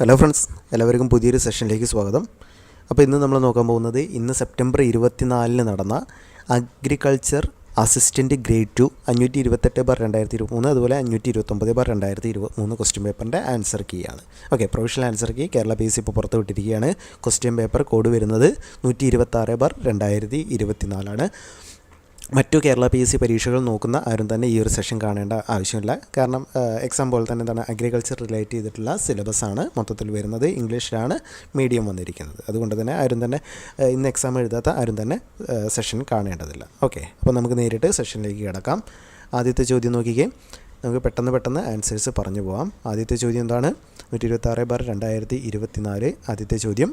Hello friends എല്ലാവർക്കും പുതിയൊരു സെഷനിലേക്ക് സ്വാഗതം. അപ്പോൾ ഇന്ന് നമ്മൾ നോക്കാൻ പോകുന്നത് ഇന്ന് സെപ്റ്റംബർ ഇരുപത്തിനാലിന് നടന്ന അഗ്രികൾച്ചർ അസിസ്റ്റന്റ് ഗ്രേഡ് ടു അഞ്ഞൂറ്റി ഇരുപത്തെട്ട് ബാർ രണ്ടായിരത്തി ഇരുപത്തി മൂന്ന് അതുപോലെ അഞ്ഞൂറ്റി ഇരുപത്തൊമ്പത് ബാർ രണ്ടായിരത്തി ഇരുപത്തി മൂന്ന് ക്വസ്റ്റ്യൻ പേപ്പറിന്റെ ആൻസർ കീ ആണ്. Okay professional answer key Kerala P C ഇപ്പോൾ പുറത്ത് വിട്ടിരിക്കുകയാണ്. ക്വസ്റ്റ്യൻ പേപ്പർ കോഡ് വരുന്നത് നൂറ്റി ഇരുപത്താറ് ബാർ രണ്ടായിരത്തി ഇരുപത്തിനാലാണ് മറ്റു കേരള പി എസ് സി പരീക്ഷകൾ നോക്കുന്ന ആരും തന്നെ ഈ ഒരു സെഷൻ കാണേണ്ട ആവശ്യമില്ല. കാരണം എക്സാം പോലെ തന്നെ എന്താണ് അഗ്രികൾച്ചർ റിലേറ്റ് ചെയ്തിട്ടുള്ള സിലബസാണ് മൊത്തത്തിൽ വരുന്നത്. ഇംഗ്ലീഷിലാണ് മീഡിയം വന്നിരിക്കുന്നത്. അതുകൊണ്ട് തന്നെ ആരും തന്നെ ഇന്ന് എക്സാം എഴുതാത്ത ആരും തന്നെ സെഷൻ കാണേണ്ടതില്ല. ഓക്കെ അപ്പോൾ നമുക്ക് നേരിട്ട് സെഷനിലേക്ക് കിടക്കാം. ആദ്യത്തെ ചോദ്യം നോക്കിക്കേ. നമുക്ക് പെട്ടെന്ന് പെട്ടെന്ന് ആൻസേഴ്സ് പറഞ്ഞു പോകാം ആദ്യത്തെ ചോദ്യം എന്താണ്? നൂറ്റി ഇരുപത്താറ് ബാർ രണ്ടായിരത്തി ഇരുപത്തിനാല്. ആദ്യത്തെ ചോദ്യം.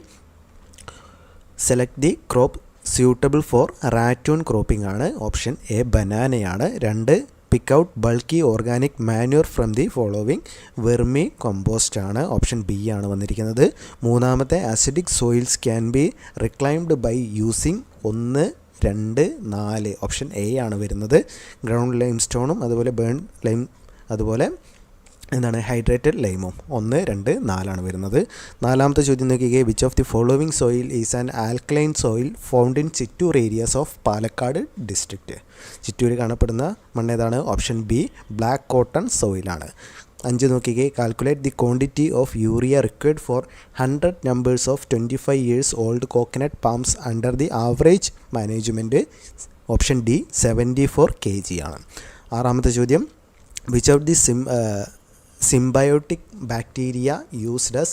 Select the crop suitable for ratoon cropping ആണ്. ഓപ്ഷൻ എ ബനാനയാണ് രണ്ട് pick out bulky organic manure from the following vermicompost ആണ്. ഓപ്ഷൻ ബി ആണ് വന്നിരിക്കുന്നത്. മൂന്നാമത്തെ acidic soils can be reclaimed by using ഒന്ന് രണ്ട് നാല്. ഓപ്ഷൻ എ ആണ് വരുന്നത്. ഗ്രൗണ്ട് ലൈം സ്റ്റോണും അതുപോലെ ബേൺ ലൈം അതുപോലെ എന്താണ് ഹൈഡ്രേറ്റഡ് ലൈമും. ഒന്ന് രണ്ട് നാലാണ് വരുന്നത്. നാലാമത്തെ ചോദ്യം നോക്കിക്കേ. Which of the following soil is an alkaline soil found in Chittur areas of Palakkad district Chittur കാണപ്പെടുന്ന മണ്ണേതാണ് ഓപ്ഷൻ ബി ബ്ലാക്ക് കോട്ടൺ സോയിലാണ് അഞ്ച് നോക്കിക്കേ. Calculate the quantity of urea required for hundred numbers of twenty five years old coconut palms under the average management option D seventy four K G ആണ്. ആറാമത്തെ ചോദ്യം. Which out the sim symbiotic bacteria used as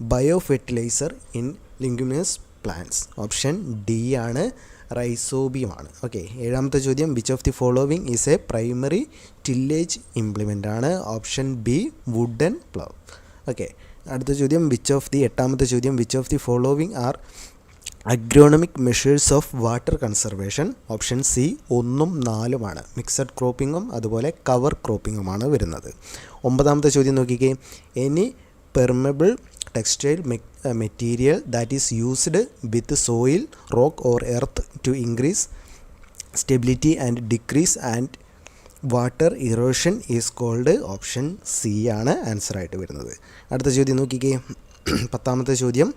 bio fertiliser in leguminous plants option D ആണ്. റൈസോബിയമാണ് okay ഏഴാമത്തെ ചോദ്യം. Which of the following is a primary tillage implement ആണ്? Option B wooden plough okay അടുത്ത ചോദ്യം. വിച്ച് ഓഫ് ദി എട്ടാമത്തെ ചോദ്യം. Which of the following are agronomic measures of water conservation option C ഒന്നും നാലുമാണ്. മിക്സഡ് ക്രോപ്പിങ്ങും അതുപോലെ കവർ ക്രോപ്പിങ്ങുമാണ് വരുന്നത്. ഒമ്പതാമത്തെ ചോദ്യം നോക്കിക്കേ. Any permeable textile material that is used with soil rock or earth to increase stability and decrease and water erosion is called option C ആണ് answer ആയിട്ട് വരുന്നത്. അടുത്ത ചോദ്യം നോക്കിക്കേ. പത്താമത്തെ ചോദ്യം.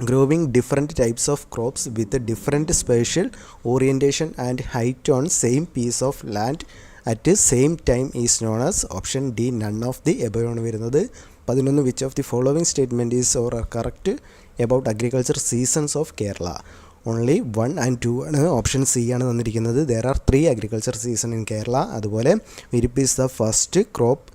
Growing different types of crops with different spatial orientation and height on same piece of land at same time is known as option D none of the എബോയാണ് വരുന്നത്. പതിനൊന്ന് which of the following statement is or correct about agriculture seasons of Kerala only one and two ആണ് option C ആണ് തന്നിരിക്കുന്നത്. There are three agriculture season in Kerala അതുപോലെ virippu is the first crop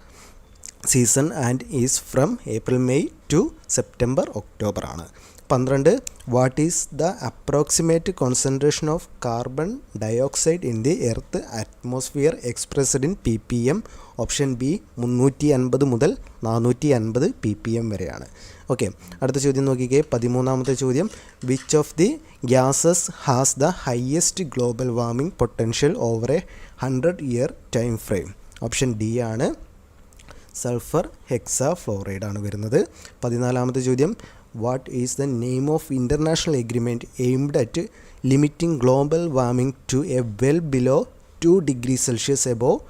season and is from April May to September October ആണ്. പന്ത്രണ്ട്. What is the approximate concentration of carbon dioxide in the earth atmosphere expressed in P P M option B മുന്നൂറ്റി അൻപത് മുതൽ നാനൂറ്റി അൻപത് P P M വരെയാണ്. Okay അടുത്ത ചോദ്യം നോക്കിക്കേ. പതിമൂന്നാമത്തെ ചോദ്യം. Which of the gases has the highest global warming potential over a hundred year time frame option D ആണ്. സൾഫർ ഹെക്സ ഫ്ലോറൈഡ് ആണ് വരുന്നത്. പതിനാലാമത്തെ ചോദ്യം. what is the name of international agreement aimed at limiting global warming to a well below 2 degrees Celsius above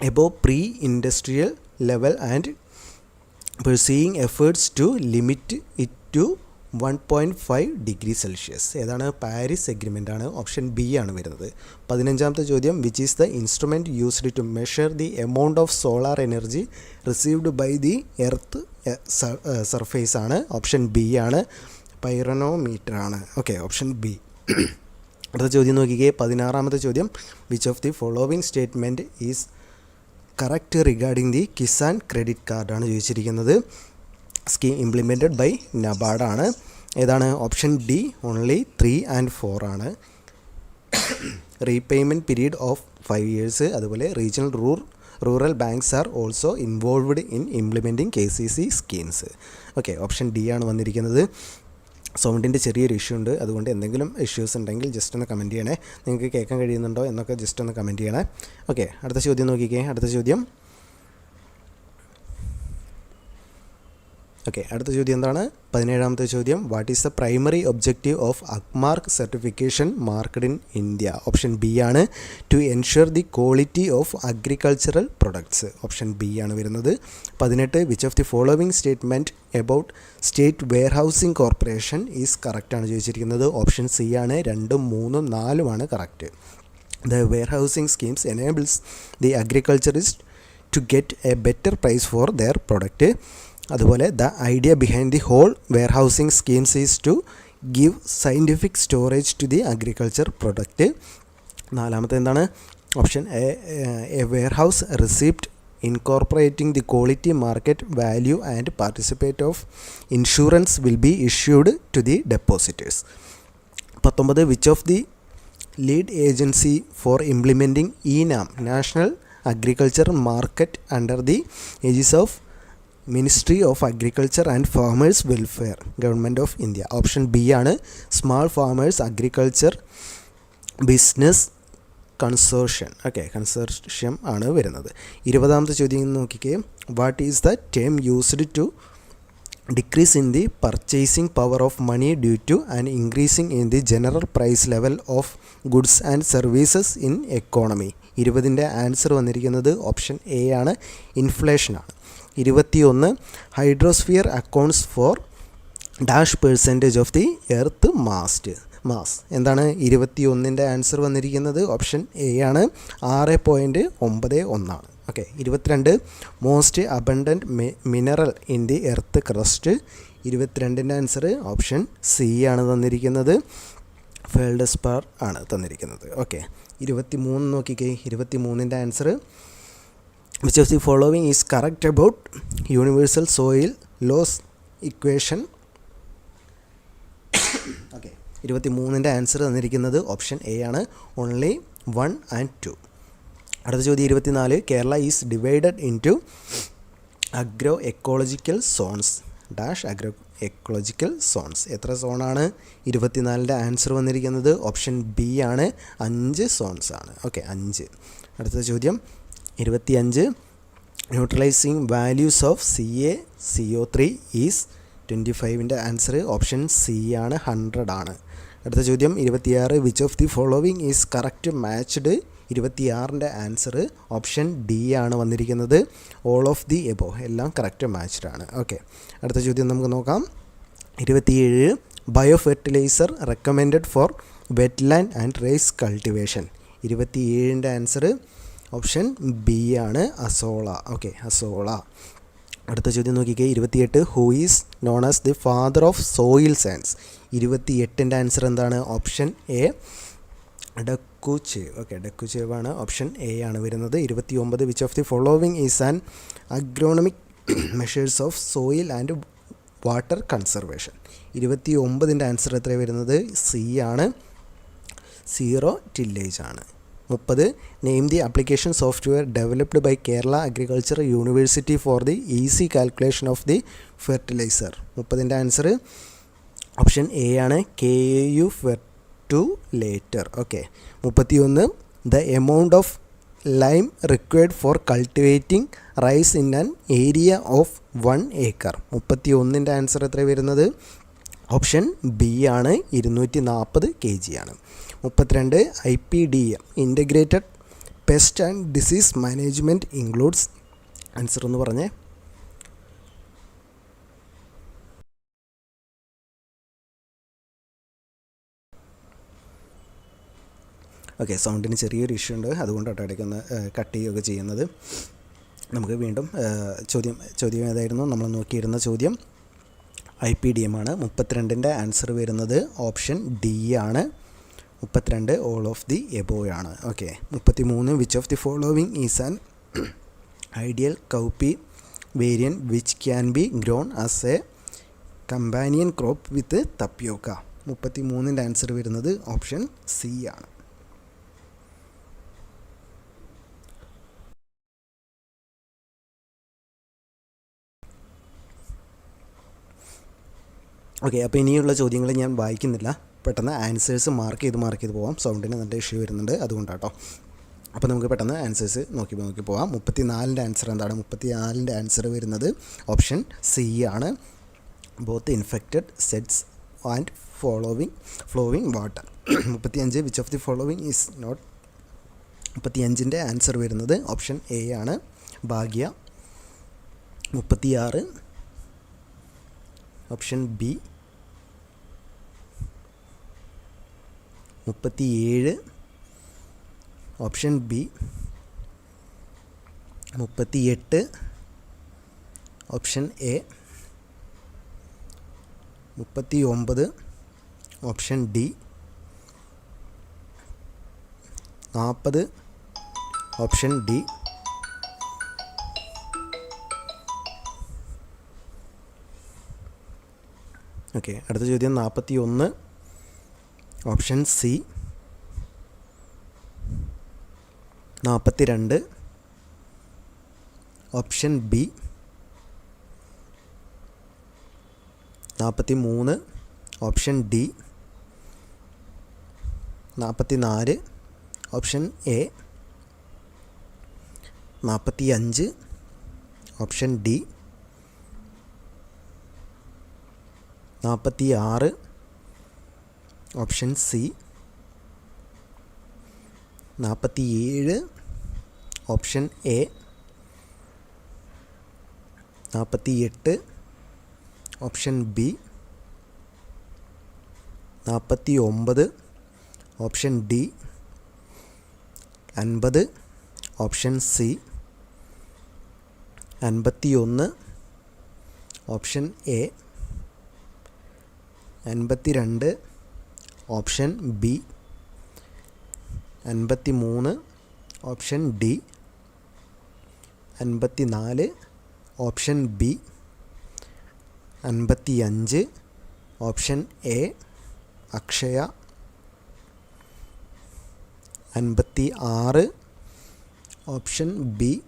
above pre-industrial level and pursuing efforts to limit it to one point five degree Celsius ഏതാണ്? Paris agreement ആണ്. Option B ആണ് വരുന്നത്. പതിനഞ്ചാമത്തെ ചോദ്യം which is the instrument used to measure the amount of solar energy received by the earth surface ആണ്. Option B ആണ്. Pyranometer ആണ്. Okay option B അടുത്ത ചോദ്യം നോക്കിക്കേ. പതിനാറാമത്തെ ചോദ്യം which of the following statement is correct regarding the Kisan credit കാർഡാണ് ചോദിച്ചിരിക്കുന്നത്. സ്കീം ഇംപ്ലിമെന്റഡ് ബൈ നബാർഡാണ് ഏതാണ്? Option D only three and four ആണ്. Repayment period of five years അതുപോലെ regional rur rural banks are also involved in implementing K C C schemes okay option D ആണ് വന്നിരിക്കുന്നത്. സൗണ്ടിന്റെ ചെറിയൊരു issue ഉണ്ട്. അതുകൊണ്ട് എന്തെങ്കിലും ഇഷ്യൂസ് ഉണ്ടെങ്കിൽ ജസ്റ്റ് ഒന്ന് കമന്റ് ചെയ്യണേ. നിങ്ങൾക്ക് കേൾക്കാൻ കഴിയുന്നുണ്ടോ എന്നൊക്കെ ജസ്റ്റ് ഒന്ന് കമന്റ് ചെയ്യണേ. ഓക്കെ അടുത്ത ചോദ്യം നോക്കിക്കേ. അടുത്ത ചോദ്യം. ഓക്കെ അടുത്ത ചോദ്യം എന്താണ്? പതിനേഴാമത്തെ ചോദ്യം. What is the primary objective of Agmark certification marked in India option B ആണ് to ensure the quality of agricultural products option B ആണ് വരുന്നത്. പതിനെട്ട് which of the following statement about state warehousing corporation is കറക്റ്റാണ് ചോദിച്ചിരിക്കുന്നത്? Option C ആണ്. രണ്ടും മൂന്നും നാലുമാണ് correct the warehousing schemes enables the agriculturist to get a better price for their product അതുപോലെ the idea behind the whole warehousing schemes is to give scientific storage to the agriculture product. നാലാമത്തെ എന്താണ്? Option A warehouse receipt incorporating the quality market value and participate of insurance will be issued to the depositors. പത്തൊമ്പത് which of the lead agency for implementing e NAM national agriculture market under the aegis of ministry of agriculture and farmers welfare government of India option B ആണ് small farmers agriculture business consortium okay consortium ആണ് വരുന്നത്. ഇരുപതാമത്തെ ചോദ്യം നോക്കിക്കേ. What is the term used to decrease in the purchasing power of money due to and increasing in the general price level of goods and services in economy ഇരുപതിന്റെ answer വന്നിരിക്കുന്നത് option A ആണ്. ഇൻഫ്ലേഷനാണ് ഇരുപത്തിയൊന്ന് hydrosphere accounts for dash percentage of the earth mast mass. എന്താണ് ഇരുപത്തി ഒന്നിന്റെ answer വന്നിരിക്കുന്നത്? Option A ആണ്. ആറ് പോയിന്റ് ഒമ്പത് ഒന്നാണ്. ഓക്കെ ഇരുപത്തിരണ്ട് most abundant mineral in the earth crust. ഇരുപത്തിരണ്ടിന്റെ answer option C ആണ് തന്നിരിക്കുന്നത്. ഫെൽഡസ്പാർ ആണ് തന്നിരിക്കുന്നത്. ഓക്കെ ഇരുപത്തി മൂന്ന് നോക്കിക്കേ ഇരുപത്തി മൂന്നിന്റെ answer which of the following is correct about universal soil loss equation okay ഇരുപത്തി മൂന്നിന്റെ ആൻസർ തന്നിരിക്കുന്നത് ഓപ്ഷൻ എ ആണ്. ഓൺലി വൺ ആൻഡ് ടു അടുത്ത ചോദ്യം ഇരുപത്തിനാല്. Kerala is divided into agro ecological zones dash agro ecological zones എത്ര സോണാണ് ഇരുപത്തിനാലിന്റെ ആൻസർ വന്നിരിക്കുന്നത് ഓപ്ഷൻ ബി ആണ്. അഞ്ച് സോൺസ് ആണ്. ഓക്കെ അഞ്ച്. അടുത്ത ചോദ്യം ഇരുപത്തിയഞ്ച്. Neutralising values of C A C O three is twenty ഫൈവിന്റെ answer option C ആണ് ഹൺഡ്രഡ് ആണ്. അടുത്ത ചോദ്യം ഇരുപത്തിയാറ്. Which of the following is correct matched ഇരുപത്തിയാറിന്റെ answer option D ആണ് വന്നിരിക്കുന്നത്. ഓൾ ഓഫ് ദി എബോ എല്ലാം കറക്റ്റ് മാച്ച്ഡ് ആണ്. ഓക്കെ അടുത്ത ചോദ്യം നമുക്ക് നോക്കാം. ഇരുപത്തിയേഴ്. Bio fertilizer recommended for wetland and rice cultivation ഇരുപത്തിയേഴിന്റെ answer option B ആണ് അസോള ഓക്കെ അസോള അടുത്ത ചോദ്യം നോക്കിക്കേ. ഇരുപത്തിയെട്ട് who is known as the father of soil science ഇരുപത്തിയെട്ടിന്റെ answer എന്താണ്? Option A Dokuchaev okay Dokuchaev ആണ്. ഓപ്ഷൻ എ ആണ് വരുന്നത്. ഇരുപത്തി ഒമ്പത് which of the following is an agronomic measures of soil and water conservation ഇരുപത്തി ഒമ്പതിന്റെ ആൻസർ എത്ര വരുന്നത്? സി ആണ്. സീറോ ടില്ലേജ് ആണ്. മുപ്പത്. Name the application software developed by Kerala agriculture university for the easy calculation of the fertiliser മുപ്പതിന്റെ answer option A ആണ് K U ഫെർ to later okay മുപ്പത്തിയൊന്ന്. The amount of lime required for cultivating rice in an area of one acre മുപ്പത്തി ഒന്നിന്റെ answer എത്ര വരുന്നത്? Option B ആണ്. ഇരുന്നൂറ്റി നാൽപ്പത് K G ആണ്. മുപ്പത്തിരണ്ട് I P D M. Integrated pest and disease management includes answer എന്ന് പറഞ്ഞേ. ഓക്കെ സൗണ്ടിന് ചെറിയൊരു ഇഷ്യൂ ഉണ്ട്. അതുകൊണ്ടാണ് ഇടയ്ക്കൊന്ന് കട്ട് ചെയ്യുകയൊക്കെ ചെയ്യുന്നത്. നമുക്ക് വീണ്ടും ചോദ്യം ചോദ്യം ഏതായിരുന്നു? നമ്മൾ നോക്കിയിരുന്ന ചോദ്യം ഐ പി ഡി എം ആണ്. മുപ്പത്തിരണ്ടിന്റെ ആൻസർ വരുന്നത് ഓപ്ഷൻ ഡി ആണ്. മുപ്പത്തിരണ്ട് ഓൾ ഓഫ് ദി എബോ ആണ്. ഓക്കെ മുപ്പത്തി മൂന്ന് which of the following is an ideal cowpea variety which can be grown as a companion crop with tapioca മുപ്പത്തി മൂന്നിന്റെ ആൻസർ വരുന്നത് ഓപ്ഷൻ സി ആണ്. ഓക്കെ അപ്പോൾ ഇനിയുള്ള ചോദ്യങ്ങൾ ഞാൻ വായിക്കുന്നില്ല. പെട്ടെന്ന് ആൻസേഴ്സ് മാർക്ക് ചെയ്ത് മാർക്ക് ചെയ്ത് പോവാം. സൗണ്ടിന് നല്ല ഇഷ്യൂ വരുന്നുണ്ട്. അതുകൊണ്ടാട്ടോ. അപ്പോൾ നമുക്ക് പെട്ടെന്ന് ആൻസേഴ്സ് നോക്കി നോക്കി പോവാം. മുപ്പത്തി നാലിന്റെ ആൻസർ എന്താണ്? മുപ്പത്തി നാലിന്റെ ആൻസർ വരുന്നത് ഓപ്ഷൻ സി ആണ്. Both infected sets and following flowing water മുപ്പത്തി അഞ്ച് which of the following is not മുപ്പത്തി അഞ്ചിന്റെ ആൻസർ വരുന്നത് ഓപ്ഷൻ എ ആണ്. ഭാഗ്യ. മുപ്പത്തിയാറ് ഓപ്ഷൻ ബി മുപ്പത്തിയേഴ് ഓപ്ഷൻ ബി മുപ്പത്തിയെട്ട് ഓപ്ഷൻ എ മുപ്പത്തി ഒമ്പത് ഓപ്ഷൻ ഡി നാൽപ്പത് ഓപ്ഷൻ ഡി ഓക്കെ അടുത്ത ചോദ്യം നാൽപ്പത്തി ഒന്ന് ഓപ്ഷൻ സി. നാൽപ്പത്തി രണ്ട് ഓപ്ഷൻ ബി. നാൽപ്പത്തി മൂന്ന് ഓപ്ഷൻ ഡി. നാൽപ്പത്തി നാല് ഓപ്ഷൻ എ. നാൽപ്പത്തി അഞ്ച് ഓപ്ഷൻ ഡി. നാൽപ്പത്തി ആറ് ഓപ്ഷൻ സി. നാൽപ്പത്തി ഏഴ് ഓപ്ഷൻ എ. നാൽപ്പത്തി എട്ട് ഓപ്ഷൻ ബി. നാൽപ്പത്തി ഒമ്പത് ഓപ്ഷൻ ഡി. അൻപത്. Option C. അൻപത്തി ഒന്ന് ഓപ്ഷൻ എ. അൻപത്തി രണ്ട് ഓപ്ഷൻ ബി. അൻപത്തി മൂന്ന് ഓപ്ഷൻ ഡി. അൻപത്തി നാല് ഓപ്ഷൻ ബി. അൻപത്തി അഞ്ച് ഓപ്ഷൻ എ. അക്ഷയ. അൻപത്തി ആറ് ഓപ്ഷൻ ബി.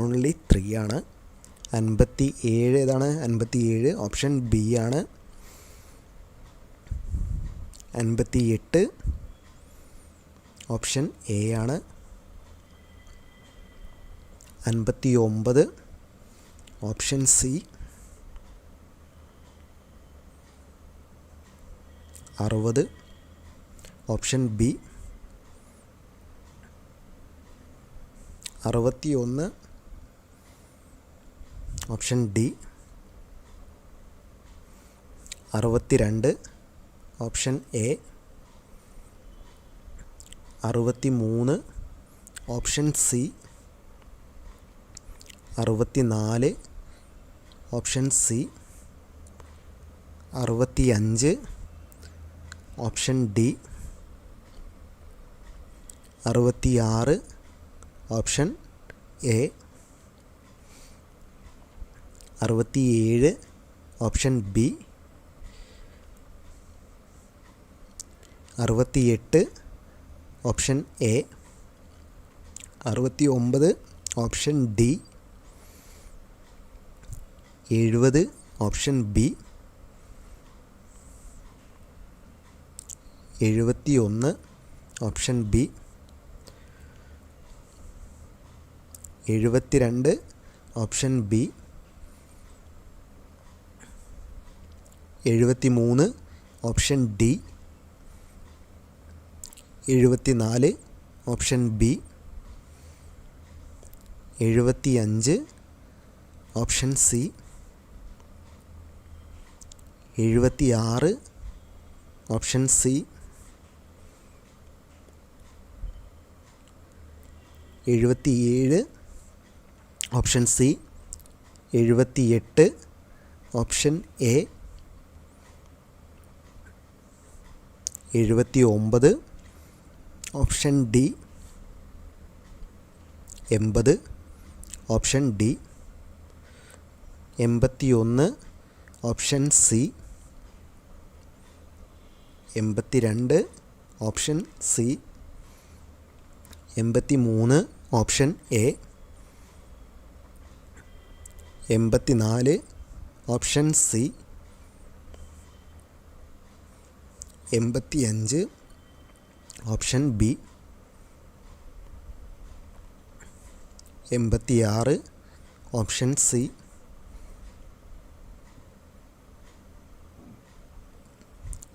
ഓൺലി ത്രീ ആണ്. അൻപത്തി ഏഴ് ഏതാണ്? അൻപത്തി ഏഴ് ഓപ്ഷൻ ബി ആണ്. അൻപത്തി എട്ട് ഓപ്ഷൻ എ ആണ്. അൻപത്തി ഒമ്പത് ഓപ്ഷൻ സി. അറുപത്. Option B. അറുപത്തി ഒന്ന് ഓപ്ഷൻ ഡി. അറുപത്തി രണ്ട് ഓപ്ഷൻ എ. അറുപത്തി മൂന്ന് ഓപ്ഷൻ സി. അറുപത്തി നാല് ഓപ്ഷൻ സി. അറുപത്തി അഞ്ച് ഓപ്ഷൻ ഡി. അറുപത്തി ആറ് ഓപ്ഷൻ എ. അറുപത്തി ഏഴ് ഓപ്ഷൻ ബി. അറുപത്തിയെട്ട് ഓപ്ഷൻ എ. അറുപത്തി ഒമ്പത് ഓപ്ഷൻ ഡി. എഴുപത് ഓപ്ഷൻ ബി. എഴുപത്തി ഒന്ന് ഓപ്ഷൻ ബി. എഴുപത്തിരണ്ട് ഓപ്ഷൻ ബി. എഴുപത്തി മൂന്ന് ഓപ്ഷൻ ഡി. എഴുപത്തി നാല് ഓപ്ഷൻ ബി. എഴുപത്തി അഞ്ച് ഓപ്ഷൻ സി. എഴുപത്തി ആറ് ഓപ്ഷൻ സി. എഴുപത്തി ഏഴ് ഓപ്ഷൻ സി. എഴുപത്തി എട്ട് ഓപ്ഷൻ എ. എഴുപത്തി ഒമ്പത് ഓപ്ഷൻ ഡി എൺപത് ഓപ്ഷൻ ഡി എൺപത്തി ഒന്ന് ഓപ്ഷൻ സി എൺപത്തി രണ്ട് ഓപ്ഷൻ സി എൺപത്തി മൂന്ന് ഓപ്ഷൻ എ എൺപത്തി നാല് ഓപ്ഷൻ സി എൺപത്തി അഞ്ച് ഓപ്ഷൻ ബി. എൺപത്തിയാറ്. Option C.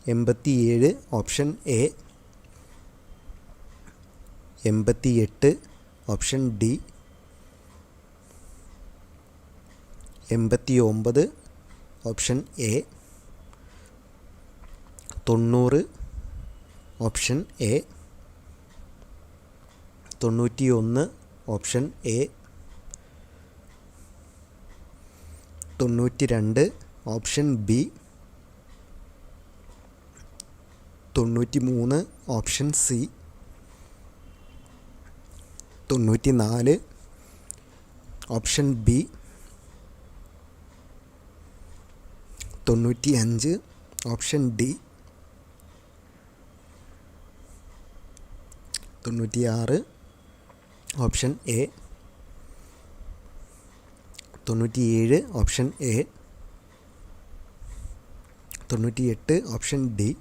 എൺപത്തിയേഴ്. Option A. എൺപത്തിയെട്ട്. Option D. എൺപത്തി ഒമ്പത് ഓപ്ഷൻ എ. തൊണ്ണൂറ്. Option A. തൊണ്ണൂറ്റി ഒന്ന് ഓപ്ഷൻ എ. തൊണ്ണൂറ്റി രണ്ട് ഓപ്ഷൻ ബി. തൊണ്ണൂറ്റി മൂന്ന് ഓപ്ഷൻ സി. തൊണ്ണൂറ്റി നാല് ഓപ്ഷൻ ബി. തൊണ്ണൂറ്റി അഞ്ച് ഓപ്ഷൻ ഡി. തൊണ്ണൂറ്റിയാറ് ഓപ്ഷൻ എ. തൊണ്ണൂറ്റിയേഴ് ഓപ്ഷൻ എ. തൊണ്ണൂറ്റിയെട്ട് ഓപ്ഷൻ ഡി.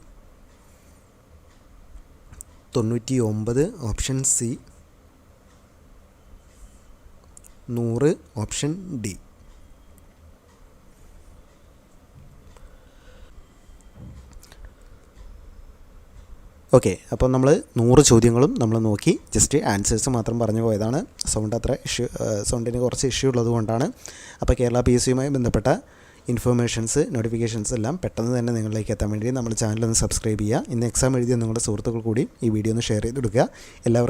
തൊണ്ണൂറ്റി ഒമ്പത് ഓപ്ഷൻ സി. നൂറ് ഓപ്ഷൻ ഡി. ഓക്കെ അപ്പോൾ നമ്മൾ നൂറ് ചോദ്യങ്ങളും നമ്മൾ നോക്കി. ജസ്റ്റ് ആൻസേഴ്സ് മാത്രം പറഞ്ഞു പോയതാണ്. സൗണ്ട് അത്ര ഇഷ്യൂ സൗണ്ടിന് കുറച്ച് ഇഷ്യൂ ഉള്ളത് കൊണ്ടാണ്. അപ്പോൾ കേരള പി എസ് സിയുമായി ബന്ധപ്പെട്ട ഇൻഫർമേഷൻസ് നോട്ടിഫിക്കേഷൻസ് എല്ലാം പെട്ടെന്ന് തന്നെ നിങ്ങളിലേക്ക് എത്താൻ വേണ്ടി നമ്മുടെ ചാനൽ ഒന്ന് സബ്സ്ക്രൈബ് ചെയ്യുക. ഇന്ന് എക്സാം എഴുതിയ നിങ്ങളുടെ സുഹൃത്തുക്കൾ കൂടി ഈ വീഡിയോ ഒന്ന് ഷെയർ ചെയ്ത് കൊടുക്കുക. എല്ലാവർക്കും